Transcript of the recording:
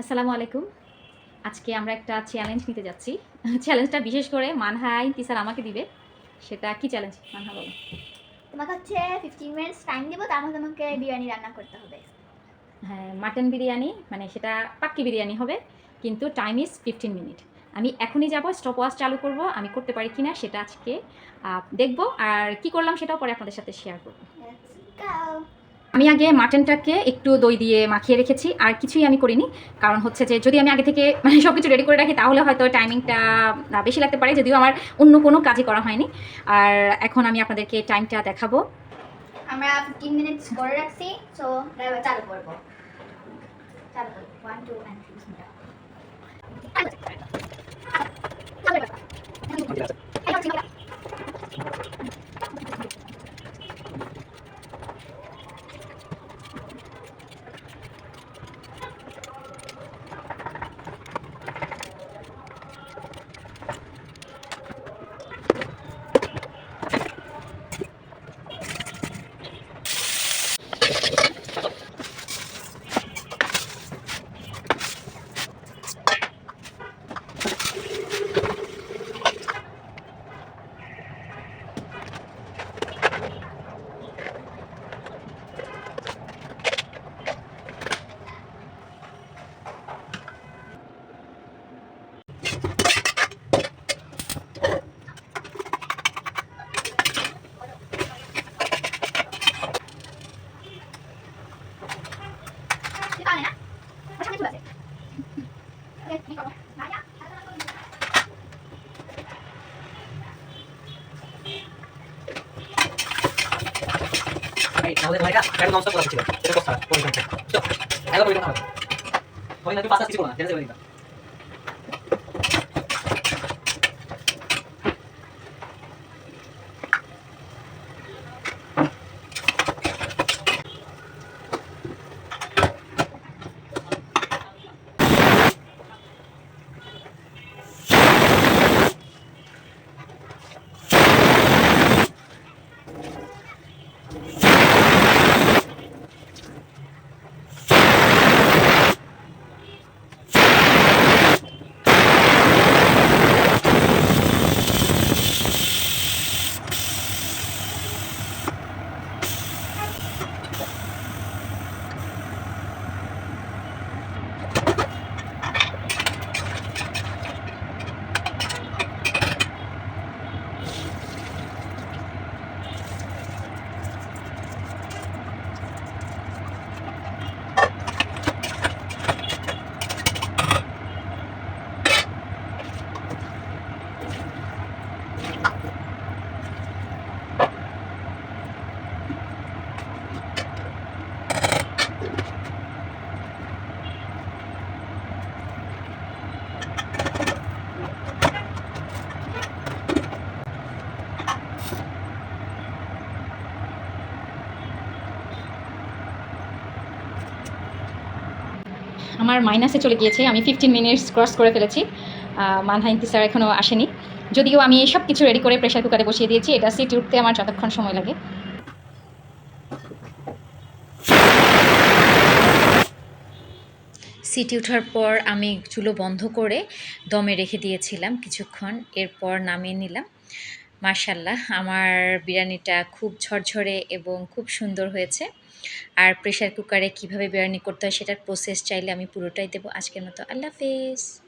আসসালামু আলাইকুম। আজকে আমরা একটা চ্যালেঞ্জ নিতে যাচ্ছি। চ্যালেঞ্জটা বিশেষ করে মানহাই তিসার আমাকে দিবে। সেটা কি চ্যালেঞ্জ মানহা বলো। তোমাকে হচ্ছে ফিফটিন মিনিটস টাইম দেবো তার মধ্যে তোমাকে বিরিয়ানি রান্না করতে হবে। হ্যাঁ মাটন বিরিয়ানি মানে সেটা পাক্কি বিরিয়ানি হবে কিন্তু টাইম ইজ ফিফটিন মিনিট আমি এখনই যাব স্টপ ওয়াচ চালু করব আমি করতে পারি কিনা সেটা আজকে দেখব আর কি করলাম সেটাও পরে আপনাদের সাথে শেয়ার করব. আমি আগে মাটনটাকে একটু দই দিয়ে মাখিয়ে রেখেছি, আর কিছুই আমি করিনি। কারণ হচ্ছে যে, যদি আমি আগে থেকে মানে সব কিছু রেডি করে রাখি, তাহলে হয়তো টাইমিংটা বেশি লাগতে পারে। যদিও আমার অন্য কোনো কাজই করা হয়নি। আর এখন আমি আপনাদেরকে টাইমটা দেখাবো। আমরা করে রাখছি চালু করব। চালু করব। ওয়ান টু অ্যান্ড পারে না ওর সামনে চলে আসে ওকে কি করব ভাইয়া আমাদের ভাইটা কেন নষ্ট করা ছিল এটা কথা পরিমাণ তো একবার না জেনে যাবে আমার মাইনাসে চলে গিয়েছে, আমি ফিফটিন মিনিটস ক্রস করে ফেলেছি। মানহাইন তিসার এখনও আসেনি। যদিও আমি সব কিছু রেডি করে প্রেশার কুকারে বসিয়ে দিয়েছি, এটা সিটি উঠতে আমার যতক্ষণ সময় লাগে। সিটি ওঠার পর আমি চুলো বন্ধ করে দমে রেখে দিয়েছিলাম কিছুক্ষণ, এরপর নামিয়ে নিলাম। মার্শাল্লাহ আমার বিরিয়ানিটা খুব ঝরঝরে এবং খুব সুন্দর হয়েছে। আর প্রেশার কুকারে কীভাবে বিরিয়ানি করতে হয় সেটার প্রসেস চাইলে আমি পুরোটাই দেবো। আজকের মতো আল্লাহ হাফেজ।